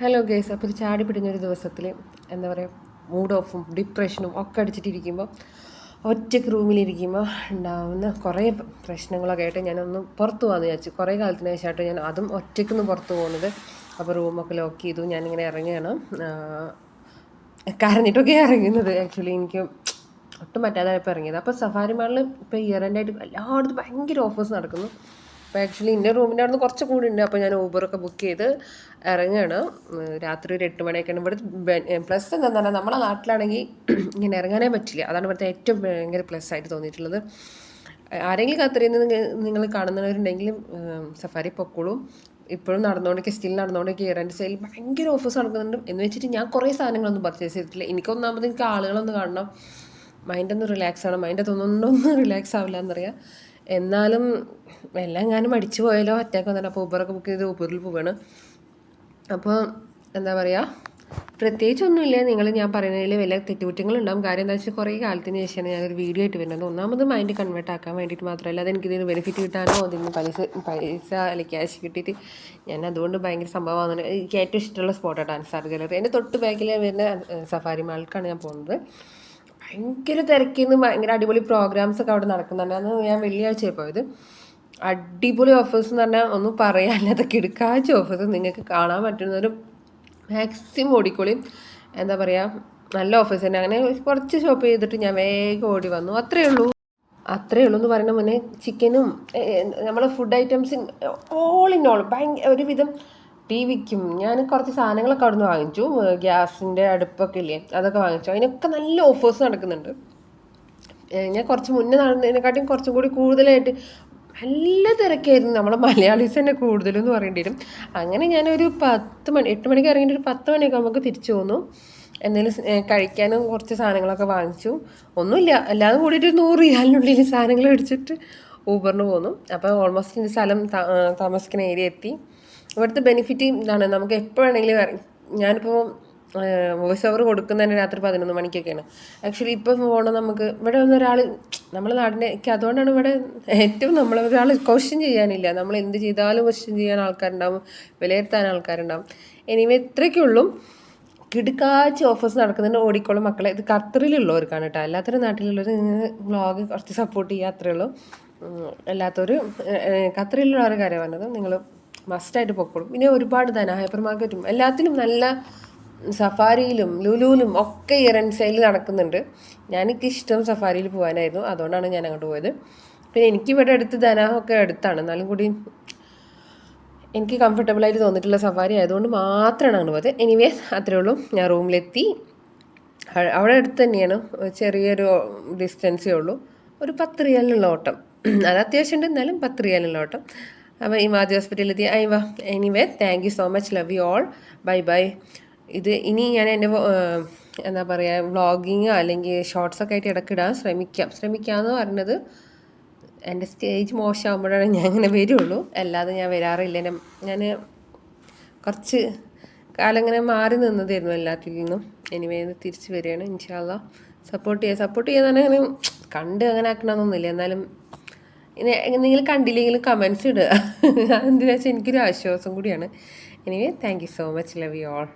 Hello guys അപ്പോൾ ഇത് ചാടി പിടിഞ്ഞൊരു ദിവസത്തിൽ എന്താ പറയുക മൂഡ് ഓഫും ഡിപ്രഷനും ഒക്കെ അടിച്ചിട്ടിരിക്കുമ്പോൾ ഒറ്റയ്ക്ക് റൂമിലിരിക്കുമ്പോൾ ഉണ്ടാവുന്ന കുറേ പ്രശ്നങ്ങളൊക്കെ ആയിട്ട് ഞാനൊന്ന് പുറത്ത് പോകാമെന്ന് വിചാരിച്ചു. കുറേ കാലത്തിന് ശേഷമായിട്ട് ഞാൻ അതും ഒറ്റയ്ക്കൊന്ന് പുറത്ത് പോകുന്നത്. അപ്പോൾ റൂമൊക്കെ ലോക്ക് ചെയ്തു. ഞാനിങ്ങനെ ഇറങ്ങുകയാണ്. കരഞ്ഞിട്ടൊക്കെ ഇറങ്ങുന്നത്. ആക്ച്വലി എനിക്ക് ഒട്ടും പറ്റാതായപ്പോൾ ഇറങ്ങിയത്. അപ്പോൾ സഫാരി മാളിൽ ഇപ്പോൾ ഇയർ എൻഡായിട്ട് എല്ലായിടത്തും ഭയങ്കര ഓഫേഴ്സ് നടക്കുന്നു. അപ്പോൾ ആക്ച്വലി എന്റെ റൂമിന്റെ അവിടെ നിന്ന് കുറച്ച് കൂടി ഉണ്ട് അപ്പോൾ ഞാൻ ഊബറൊക്കെ ബുക്ക് ചെയ്ത് ഇറങ്ങുകയാണ് രാത്രി ഒരു എട്ട് മണിയൊക്കെയാണ്. ഇവിടെ പ്ലസ് എന്താണെന്ന് പറഞ്ഞാൽ നമ്മളെ നാട്ടിലാണെങ്കിൽ ഇങ്ങനെ ഇറങ്ങാനേ പറ്റില്ല. അതാണ് ഇവിടുത്തെ ഏറ്റവും ഭയങ്കര പ്ലസ് ആയിട്ട് തോന്നിയിട്ടുള്ളത്. ആരെങ്കിലും നിന്ന് നിങ്ങൾ കാണുന്നവരുണ്ടെങ്കിലും സഫാരി പൊക്കോളും. ഇപ്പോഴും നടന്നുകൊണ്ടൊക്കെ സ്റ്റിൽ നടന്നുകൊണ്ടൊക്കെ ഇറാന്റെ സെയിൽ ഭയങ്കര ഓഫേഴ്സ് നടക്കുന്നുണ്ട്. എന്ന് വെച്ചിട്ട് ഞാൻ കുറേ സാധനങ്ങളൊന്നും പർച്ചേസ് ചെയ്തിട്ടില്ല. എനിക്കൊന്നാമത് എനിക്ക് ആളുകളൊന്ന് കാണണം. മൈൻഡൊന്ന് റിലാക്സ് ആണ് മൈൻഡ് തോന്നുന്നൊന്നും റിലാക്സ് ആവില്ല എന്നറിയാം എന്നാലും എല്ലാം ഞാനും മടിച്ചു പോയാലോ അറ്റാക്ക് വന്നിട്ട് അപ്പോൾ ഊബറൊക്കെ ബുക്ക് ചെയ്ത് ഊബറിൽ പോവാണ്. അപ്പോൾ എന്താ പറയുക പ്രത്യേകിച്ചൊന്നുമില്ല നിങ്ങൾ ഞാൻ പറയുന്നതിൽ വലിയ തെറ്റുകുറ്റങ്ങളുണ്ടാകും കാര്യം എന്താ വെച്ചാൽ കുറേ കാലത്തിന് ശേഷമാണ് ഞാനൊരു വീഡിയോ ആയിട്ട് വരുന്നത്. ഒന്നാമത് മൈൻഡ് കൺവേർട്ട് ആക്കാൻ വേണ്ടിയിട്ട് മാത്രമല്ല അത് എനിക്കിതിന് ബെനിഫിറ്റ് കിട്ടാനോ അതിന് പൈസ പൈസ അല്ലെ ക്യാഷ് കിട്ടിയിട്ട് ഞാൻ അതുകൊണ്ട് ഭയങ്കര സംഭവമാണ്. എനിക്ക് ഏറ്റവും ഇഷ്ടമുള്ള സ്പോട്ടാണ് ഡാൻസ് ഗാലറി എന്റെ തൊട്ട് ബാക്കിൽ വരുന്ന സഫാരി മാൾക്കാണ് ഞാൻ പോകുന്നത്. ഭയങ്കര തിരക്കിന്ന് ഭയങ്കര അടിപൊളി പ്രോഗ്രാംസ് ഒക്കെ അവിടെ നടക്കുന്നുണ്ട്. അന്ന് ഞാൻ വെള്ളിയാഴ്ച പോയത്. അടിപൊളി ഓഫേഴ്സ് എന്ന് പറഞ്ഞാൽ ഒന്നും പറയാനില്ല. പറയാനില്ലാത്ത കിടക്കാച്ച ഓഫേഴ്സ് നിങ്ങൾക്ക് കാണാൻ പറ്റുന്നൊരു മാക്സിമം ഓടിക്കോളി. എന്താ പറയുക നല്ല ഓഫേഴ്സ് തന്നെ. അങ്ങനെ കുറച്ച് ഷോപ്പ് ചെയ്തിട്ട് ഞാൻ വേഗം ഓടി വന്നു. അത്രയേ ഉള്ളൂ. അത്രയേ ഉള്ളൂ എന്ന് പറയുന്ന മുന്നേ ചിക്കനും നമ്മളെ food items all in all ഭയങ്കര ഒരുവിധം ടി വിക്കും ഞാൻ കുറച്ച് സാധനങ്ങളൊക്കെ അവിടെ നിന്ന് വാങ്ങിച്ചു ഗ്യാസിന്റെ അടുപ്പൊക്കെ ഇല്ലേ അതൊക്കെ വാങ്ങിച്ചു. അതിനൊക്കെ നല്ല ഓഫേഴ്സ് നടക്കുന്നുണ്ട്. ഞാൻ കുറച്ച് മുന്നേ നടന്നതിനെക്കാട്ടിയും കുറച്ചും കൂടി കൂടുതലായിട്ട് നല്ല തിരക്കായിരുന്നു. നമ്മളെ മലയാളീസ് തന്നെ കൂടുതലെന്ന് പറയേണ്ടി വരും. അങ്ങനെ ഞാനൊരു പത്ത് മണി എട്ട് മണിക്ക് ഇറങ്ങിയിട്ട് ഒരു പത്ത് മണിയൊക്കെ നമുക്ക് തിരിച്ചു പോന്നു എന്തെങ്കിലും കഴിക്കാനും കുറച്ച് സാധനങ്ങളൊക്കെ വാങ്ങിച്ചു. ഒന്നുമില്ല. അല്ലാതെ കൂടിയിട്ട് നൂറ് റിയാലിനുള്ളിൽ സാധനങ്ങൾ മേടിച്ചിട്ട് ഊബറിന് പോന്നു. അപ്പോൾ ഓൾമോസ്റ്റ് എന്റെ സ്ഥലം താമസിക്കുന്ന ഏരിയ എത്തി. ഇവിടുത്തെ ബെനിഫിറ്റ് ഇതാണ്. നമുക്ക് എപ്പോഴാണെങ്കിലും ഞാനിപ്പോൾ വോയിസ് ഓവർ കൊടുക്കുന്നതിന് രാത്രി പതിനൊന്ന് മണിക്കൊക്കെയാണ്. ആക്ച്വലി ഇപ്പം പോകണം നമുക്ക് ഇവിടെ വന്ന ഒരാൾ നമ്മളെ നാടിന്റെ അതുകൊണ്ടാണ് ഇവിടെ ഏറ്റവും നമ്മൾ ഒരാൾ ക്വസ്റ്റ്യൻ ചെയ്യാനില്ല. നമ്മൾ എന്ത് ചെയ്താലും ക്വസ്റ്റ്യൻ ചെയ്യാൻ ആൾക്കാരുണ്ടാവും വിലയിരുത്താൻ ആൾക്കാരുണ്ടാവും. എനിവേ ഇത്രയ്ക്കുള്ളൂ കിടുക്കാച്ച ഓഫേഴ്സ് നടക്കുന്നുണ്ട് ഓടിക്കോളും മക്കളെ. ഇത് ഖത്തറിലുള്ളവർക്കാണ് കേട്ടോ അല്ലാത്തൊരു നാട്ടിലുള്ളവർ വ്ളോഗ് കുറച്ച് സപ്പോർട്ട് ചെയ്യുക അത്രേ ഉള്ളൂ. അല്ലാത്തൊരു ഖത്തറിലുള്ളവരുടെ കാര്യം പറഞ്ഞത്. നിങ്ങൾ മസ്റ്റായിട്ട് പൊക്കോളും. പിന്നെ ഒരുപാട് ധന ഹൈപ്പർ മാർക്കറ്റും എല്ലാത്തിലും നല്ല സഫാരിയിലും ലുലുവിലും ഒക്കെ ഇയറൻ സെയിൽ നടക്കുന്നുണ്ട്. ഞാനെനിക്ക് ഇഷ്ടം സഫാരിയിൽ പോകാനായിരുന്നു. അതുകൊണ്ടാണ് ഞാൻ അങ്ങോട്ട് പോയത്. പിന്നെ എനിക്ക് ഇവിടെ അടുത്ത് ധനാഹൊക്കെ അടുത്താണ്. എന്നാലും കൂടി എനിക്ക് കംഫർട്ടബിളായിട്ട് തോന്നിയിട്ടുള്ള സഫാരി ആയതുകൊണ്ട് മാത്രമാണ് അങ്ങോട്ട് പോയത്. എനിവേ അത്രേ ഉള്ളൂ. ഞാൻ റൂമിലെത്തി. അവിടെ അടുത്ത് തന്നെയാണ്. ചെറിയൊരു ഡിസ്റ്റൻസേ ഉള്ളൂ. ഒരു പത്ത് റിയാലിനുള്ള ഓട്ടം. അത് അത്യാവശ്യം ഉണ്ട് എന്നാലും പത്ത് റിയാലിനുള്ള ഓട്ടം. അപ്പോൾ ഈ മാതി ഹോസ്പിറ്റലിൽ എത്തി. ഐ വാ anyway thank you so much love you all bye bye ഇത് ഇനി ഞാൻ എന്റെ എന്താ പറയുക വ്ളോഗിങ് അല്ലെങ്കിൽ ഷോർട്സൊക്കെ ആയിട്ട് ഇടയ്ക്കിടാൻ ശ്രമിക്കാം. ശ്രമിക്കാമെന്ന് പറഞ്ഞത് എന്റെ സ്റ്റേജ് മോശമാകുമ്പോഴാണ് ഞാൻ ഇങ്ങനെ വരുള്ളൂ. അല്ലാതെ ഞാൻ വരാറില്ല. ഞാൻ കുറച്ച് കാലം ഇങ്ങനെ മാറി നിന്നതായിരുന്നു എല്ലാത്തിൽ നിന്നും. എനിവേ തിരിച്ച് വരികയാണ്. ഇൻഷാല്ല സപ്പോർട്ട് ചെയ്യുക സപ്പോർട്ട് ചെയ്യാൻ അങ്ങനെ കണ്ട് അങ്ങനെ ആക്കണമെന്നൊന്നുമില്ല. എന്നാലും നിങ്ങൾ കണ്ടില്ലെങ്കിലും കമൻസ് ഇടുക. എന്തിനാ വെച്ചാൽ എനിക്കൊരു ആശ്വാസം കൂടിയാണ്. Anyway thank you so much love you all